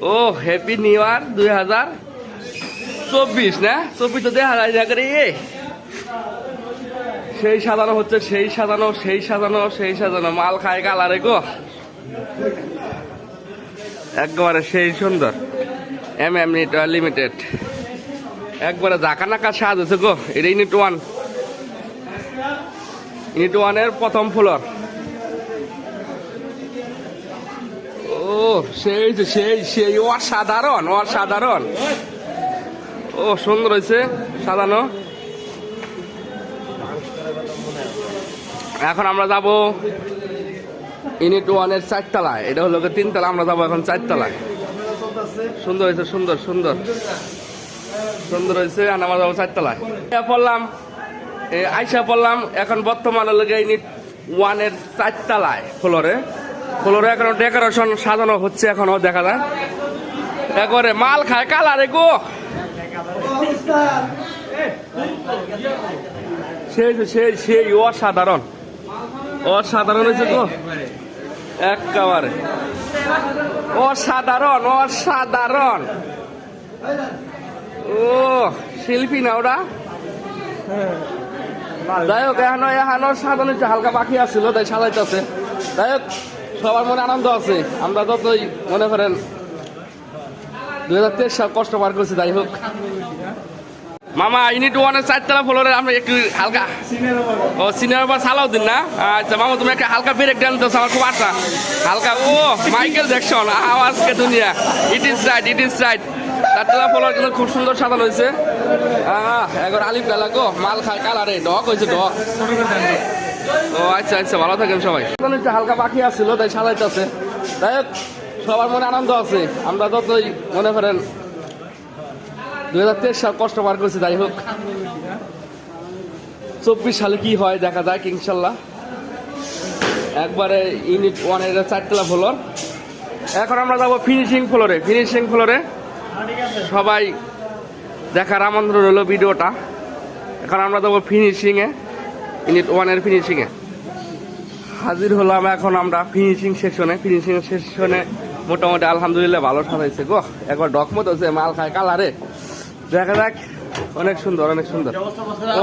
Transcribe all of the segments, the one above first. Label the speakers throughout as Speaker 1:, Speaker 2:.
Speaker 1: ও happy new ইয়ার দুই হাজার চব্বিশ, না? চব্বিশ তো দেখা যায় না সেই সাজানো হচ্ছে, সেই সাজানো সেই সাজানো সেই সাজানো। মাল খায় কালারে, গো। একবারে সেই সুন্দর। এম এম লিমিটেড একবারে জাকা নাকা সাজ আছে, গো। এটা ইউনিট ওয়ান ইউনিট ওয়ানের প্রথম ফ্লোর ও সেই তো সেই সেই অসাধারণ অসাধারণ। ও, সুন্দর হয়েছে সাজানো। এখন আমরা যাব ইউনিট ওয়ানের চারতলায়। এটা হলো তিনতলা, আমরা যাব এখন চারতলায়। সুন্দর হয়েছে, সুন্দর সুন্দর। সুন্দর হয়েছে আর আমরা যাব চারতলায়। পড়লাম আইসা পড়লাম এখন বর্তমান গিয়ে ইউনিট ওয়ানের চারতলায় ফ্লোরে ফ্লোরে এখন ডেকোরেশন সাজানো হচ্ছে এখনও, দেখা যায় একবারে মাল খায় কালারে গো। সেই সেই সেই অসাধারণ। অসাধারণ হয়েছে গো। একেবারে। অসাধারণ অসাধারণ। ও, শিল্পী না ওরা? যাই হোক, এখনও এখনও সাজানো হালকা বাকি আছিল তাই সাজাইতেছে। যাই হোক সবার মনে আনন্দ আছে। আমরা যতই, মনে করেন, দুই হাজার তেইশ সাল কষ্ট পার করছি, যাই হোক। মামা ইউনিট ওয়ানের চারতলা ফ্লোরে আমরা একটু হালকা ও সিনিয়র বা সালাউদ্দিন না? আচ্ছা মামা, তুমি একটা হালকা ব্রেক ডান তো আমার খুব আশা। হালকা ও মাইকেল জ্যাকসন আওয়াজ কে দুনিয়া। It is right it is right চারতলা ফ্লোর কিন্তু খুব সুন্দর সাজানো হয়েছে। একবার আলিফ গালা গো, মাল খায় কালারে ডক হয়েছে ডক ও আচ্ছা আচ্ছা ভালো থাকেন সবাই। একটু হালকা বাকি আসছিল, তাই সাজাইতেছে হোক, সবার মনে আনন্দ আছে। আমরা যতই মনে করেন, দুই হাজার তেইশ সাল কষ্ট পার করছি, যাই হোক। চব্বিশ সালে কি হয়, দেখা যাক, ইনশাল্লাহ। একবারে ইউনিট ওয়ানের চারতলা ফ্লোর এখন আমরা যাব ফিনিশিং ফ্লোরে ফিনিশিং ফ্লোরে সবাই দেখার আমন্ত্রণ হলো ভিডিওটা। এখন আমরা যাব ফিনিশিংয়ে ইউনিট ওয়ানের ফিনিশিংয়ে হাজির হলাম এখন আমরা ফিনিশিং সেকশনে ফিনিশিং সেকশনে মোটামুটি আলহামদুলিল্লাহ ভালো সাজাইছে গো। একবার ডকমত হচ্ছে মাল খায় কালারে। দেখা যাক অনেক সুন্দর অনেক সুন্দর।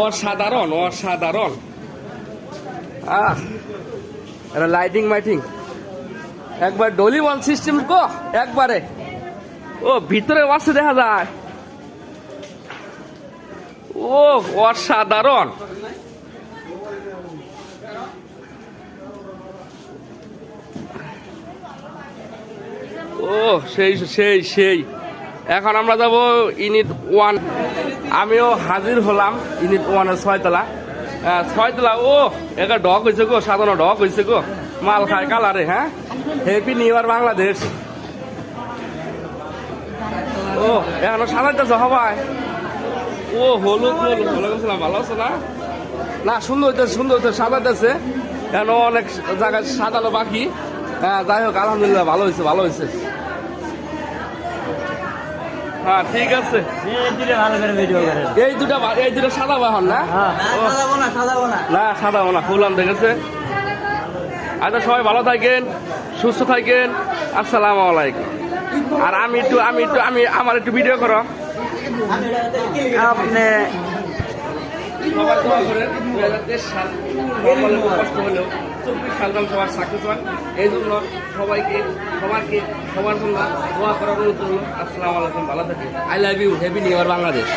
Speaker 1: অসাধারণ অসাধারণ। আহ এটা লাইটিং মাইটিং একবার ডলি ওয়ান সিস্টেম গো একবারে। ও ভিতরে ওয়াসে দেখা যায়। ও অসাধারণ। ও সেই সেই সেই। এখন আমরা যাব ইউনিট ওয়ান। আমিও হাজির হলাম ইউনিট ওয়ানের ছয়তলা। ছয়তলা ও একটা ডক হয়েছে গো সাধারণ ডক হয়েছে গো। মাল খায় কালারে হ্যাঁ? Happy new year Bangladesh. ও এখনও সাজাইতেছে সবাই। ও হলুদ হলুদ হলুদ ভালো আছে না? না, সুন্দর হইতেছে সুন্দর হইতেছে, সাজাইতেছে। এখন অনেক জায়গায় সাজানো বাকি। হ্যাঁ যাই হোক, আলহামদুলিল্লাহ, ভালো হয়েছে ভালো হয়েছে হ্যাঁ ঠিক আছে। এই দুটা এই দুটা সাদা বাহন না?
Speaker 2: হ্যাঁ। না
Speaker 1: সাদা না দেখেছে আচ্ছা সবাই ভালো থাকেন সুস্থ থাকেন। আসসালামু আলাইকুম। আর আমি একটু আমি একটু আমি আমার একটু ভিডিও করো।
Speaker 2: আপনি
Speaker 1: সবাই দোয়া করেন। দুই হাজার তেইশ সাল। কষ্ট হলেও চব্বিশ সাল যেন সবার সাকসেস হয় এই জন্য সবাইকে সবারকে সবার জন্য দোয়া করার জন্য আসসালাম আলাইকুম ভালো থাকে I love you happy new year Bangladesh